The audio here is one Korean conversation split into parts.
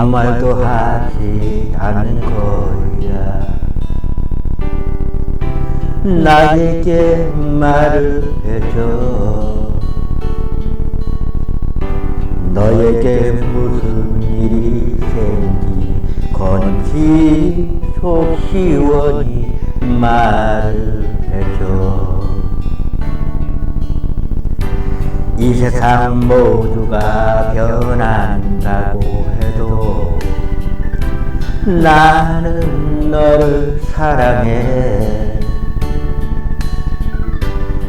아무 말도 하지 않는 거야. 나에게 말을 해줘. 너에게 무슨 일이 생긴 건지 속 시원히 말을 해줘 이 세상 모두가 변한다고 해도 나는 너를 사랑해.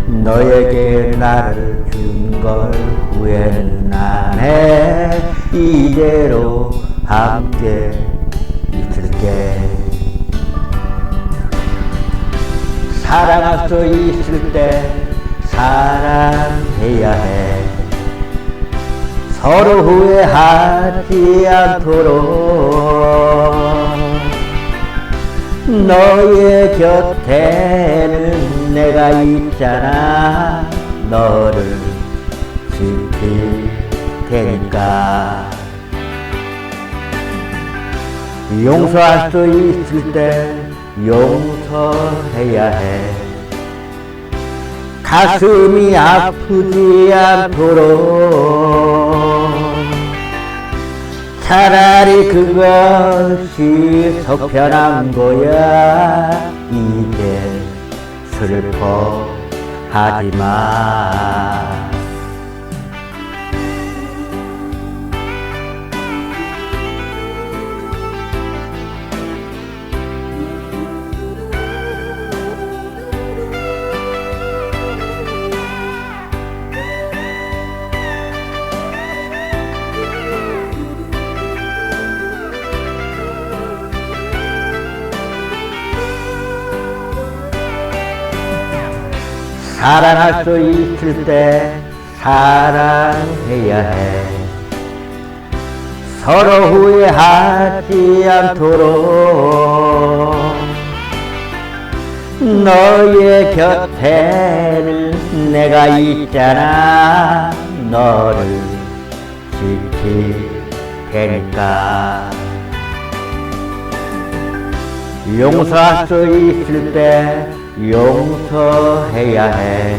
너에게 나를 준 걸 후회는 안 해 이대로 함께 있을게. 사랑할 수 있을 때 사랑해야 해. 서로 후회하지 않도록 너의 곁에는 내가 있잖아. 너를 지킬 테니까. 용서할 수 있을 때 용서해야 해 가슴이 아프지 않도록. 차라리 그것이 속편한 거야. 이제 슬퍼하지 마 사랑할 수 있을 때 사랑해야 해. 서로 후회하지 않도록 너의 곁에는 내가 있잖아. 너를 지킬 테니까 용서할 수 있을 때 용서해야 해.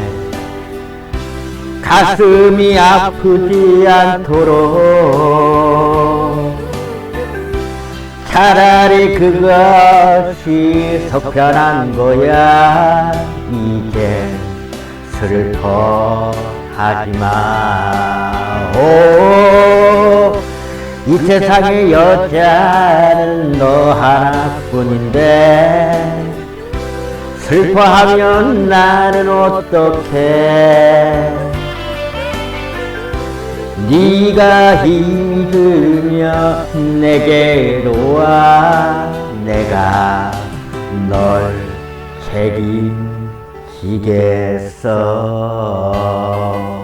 가슴이 아프지 않도록 차라리 그것이 속편한 거야. 이제 슬퍼하지 마. 오, 이 세상의 여자는 너 하나뿐인데 슬퍼하면 나는 어떡해? 네가 힘들면 내게로 와. 내가 널 책임지겠어